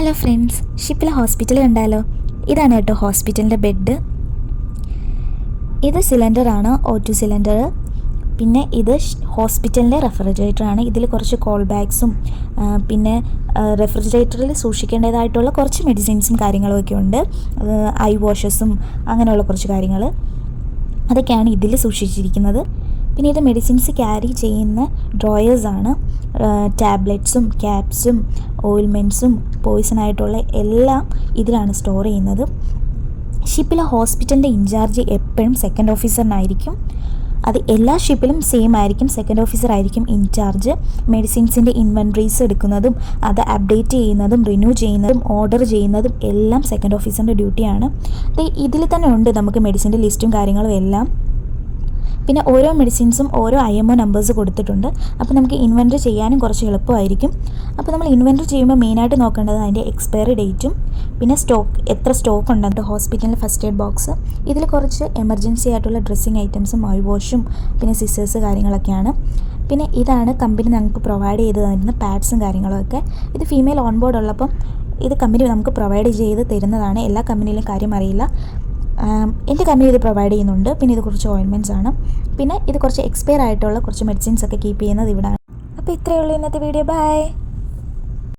Hello friends ഷിപ്പിലെ ഹോസ്പിറ്റലിൽ ഉണ്ടല്ലോ. ഇതാണ് കേട്ടോ ഹോസ്പിറ്റലിന്റെ ബെഡ് ഇത് സിലിണ്ടറാണ് ഒ ടു സിലിണ്ടർ പിന്നെ ഇത് ഹോസ്പിറ്റലിന്റെ റെഫ്രിജറേറ്ററാണ് ഇതിൽ കുറച്ച് കോൾ ബാഗ്സും പിന്നെ റെഫ്രിജറേറ്ററിൽ സൂക്ഷിക്കേണ്ടതായിട്ടുള്ള കുറച്ച് മെഡിസിൻസും കാര്യങ്ങളുമൊക്കെ ഉണ്ട്. ഐ വാഷസും അങ്ങനെയുള്ള കുറച്ച് കാര്യങ്ങൾ അതൊക്കെയാണ് ഇതിൽ സൂക്ഷിച്ചിരിക്കുന്നത്. പിന്നെ ഇത് മെഡിസിൻസ് ക്യാരി ചെയ്യുന്ന ഡ്രോയേഴ്സാണ് ടാബ്ലറ്റ്സും ക്യാപ്സും ഓയിൽമെന്റ്സും പോയിസൺ ആയിട്ടുള്ള എല്ലാം ഇതിലാണ് സ്റ്റോർ ചെയ്യുന്നത്. ഷിപ്പിലെ ഹോസ്പിറ്റലിന്റെ ഇൻചാർജ് എപ്പോഴും സെക്കൻഡ് ഓഫീസറിനായിരിക്കും അത് എല്ലാ ഷിപ്പിലും സെയിം ആയിരിക്കും സെക്കൻഡ് ഓഫീസർ ആയിരിക്കും ഇൻചാർജ് മെഡിസിൻസിന്റെ ഇൻവെൻട്രീസ് എടുക്കുന്നതും അത് അപ്ഡേറ്റ് ചെയ്യുന്നതും റിന്യൂ ചെയ്യുന്നതും ഓർഡർ ചെയ്യുന്നതും എല്ലാം സെക്കൻഡ് ഓഫീസറിന്റെ ഡ്യൂട്ടിയാണ് ഇതിൽ തന്നെ ഉണ്ട് നമുക്ക് മെഡിസിന്റെ ലിസ്റ്റും കാര്യങ്ങളും എല്ലാം. പിന്നെ ഓരോ മെഡിസിൻസും ഓരോ ഐ എം ഒ നമ്പേഴ്സ് കൊടുത്തിട്ടുണ്ട്. അപ്പോൾ നമുക്ക് ഇൻവെന്ററി ചെയ്യാനും കുറച്ച് എളുപ്പമായിരിക്കും. അപ്പോൾ നമ്മൾ ഇൻവെന്ററി ചെയ്യുമ്പോൾ മെയിനായിട്ട് നോക്കേണ്ടത് അതിന്റെ എക്സ്പയറി ഡേറ്റും പിന്നെ സ്റ്റോക്ക് എത്ര സ്റ്റോക്ക് ഉണ്ടെന്ന് ഹോസ്പിറ്റലിൽ ഫസ്റ്റ് എയ്ഡ് ബോക്സ് ഇതിൽ കുറച്ച് എമർജൻസി ആയിട്ടുള്ള ഡ്രസ്സിങ് ഐറ്റംസും ഐ വാഷും പിന്നെ സിസേഴ്സ് കാര്യങ്ങളൊക്കെയാണ്. പിന്നെ ഇതാണ് കമ്പനി നമുക്ക് പ്രൊവൈഡ് ചെയ്ത് തരുന്ന പാഡ്സും കാര്യങ്ങളൊക്കെ. ഇത് ഫീമെയിൽ ഓൺ ബോർഡ് ഉള്ളപ്പം ഇത് കമ്പനി നമുക്ക് പ്രൊവൈഡ് ചെയ്ത് തരുന്നതാണ്. എല്ലാ കമ്പനിയിലും കാര്യം അറിയില്ല. എന്റെ കമ്പനി ഇത് പ്രൊവൈഡ് ചെയ്യുന്നുണ്ട്. പിന്നെ ഇത് കുറച്ച് ഓയിൻമെന്റ്സ് ആണ്. പിന്നെ ഇത് കുറച്ച് എക്സ്പയർ ആയിട്ടുള്ള കുറച്ച് മെഡിസിൻസ് ഒക്കെ കീപ്പ് ചെയ്യുന്നത് ഇവിടെയാണ് അപ്പോൾ ഇത്രയേ ഉള്ളൂ ഇന്നത്തെ വീഡിയോ ബൈ